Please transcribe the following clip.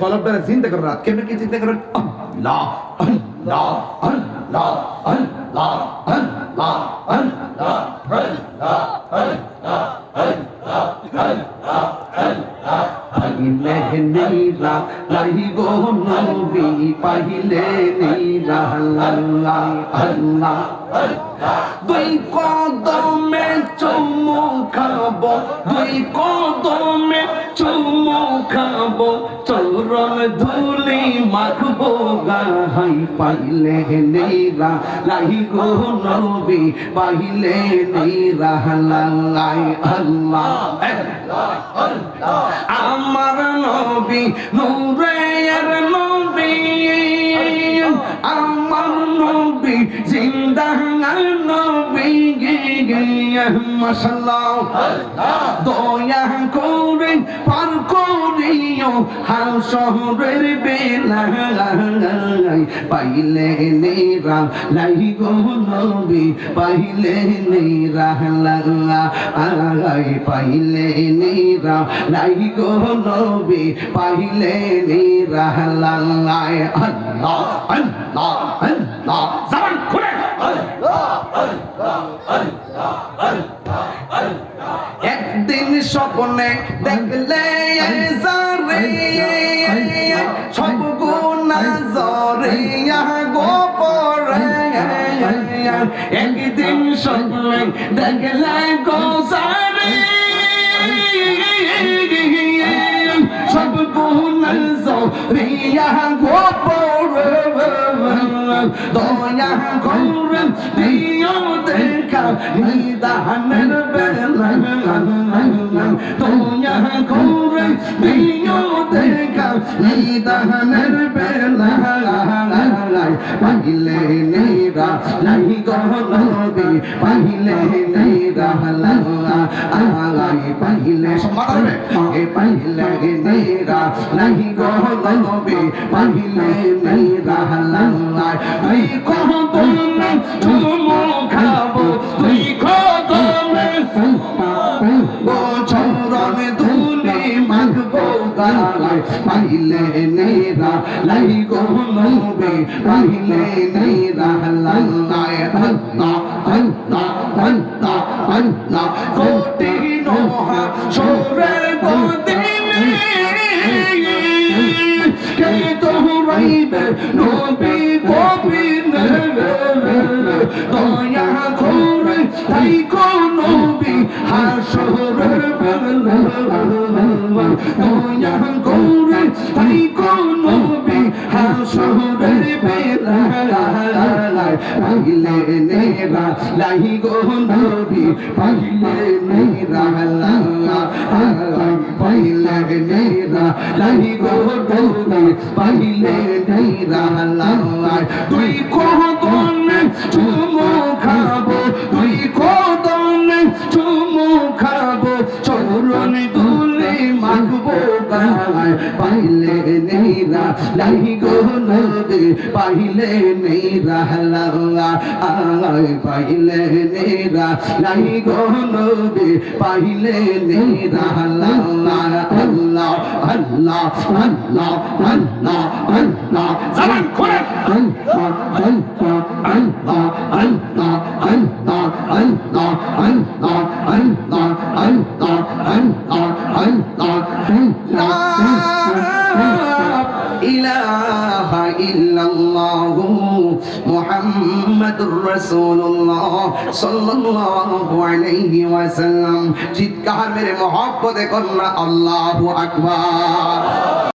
কলবটা চিন্তা করেন কেমন কি চিন্তা করেন আল্লাহ দুই কদমে চুমু খাব দুই কদমে চৌরন ধুলি মাখবো, গাহাই পাইলে নীরা। লাই গো নবী, পাইলে নীরা। আল্লাহ আল্লাহ। আমার নবী নূরের নবী। আমার নবী, জিন্দা নবী। মাশাল্লাহ দয়া করে পার পাইলে নেরা পাইলে নেরা একদিন স্বপ্নে দেখলে একদিন স্বপ্নে দেখলে গোসারে। সব গুণা জরিয়া গোপরে। দয়া করে দিও দেখা নিদানের বেলা দয়া করে দিও দেখা নিদানের বেলা পাইলে নাহি গহনবি পাহিলে নাই রাহলা আহালাই পাহিলে এ পাহিলে নাই রা নাহি গহনবি পাহিলে নাই রাহলা আই কহ তুমি খাব তুই খো তুমি বছর আমি ধুলি মাখবো গালায় পাহিলে lấy cũng lấy về bay lê đi ra lấy tài thân tọ thân tọ thân tọ thân tọ cô tí nô hạ số rê cô tí mê Can't throw right back, no big open Doya kore, taiko no bi Hashore Doya kore, taiko no bi Hashore Paile nera, lahi go no bi Paile nera, la la লাহি গো নবী পাইলে নেরা তুই কদমে চুমু খাব তুই কদমে চুমু খাব, চরণ দুলে মাখবো গায়। পাইলে নেরা লাহি গো নদী পাইলে নেরা আয় পাইলে নেরা লাহি গো নদী পাইলে নেরা আল্লাহ আল্লাহ আল্লাহ আল্লাহ আল্লাহ আল্লাহ জবান খুলে আল্লাহ আল্লাহ আল্লাহ আল্লাহ আল্লাহ আল্লাহ আল্লাহ আল্লাহ আল্লাহ আল্লাহ আল্লাহ ইলাহা ইল্লাল্লাহু মুহাম্মাদুর রাসূলুল্লাহ সাল্লাল্লাহু আলাইহি ওয়াসাল্লাম। চিৎকার মেরে মহব্বতে করনা আল্লাহু আকবার।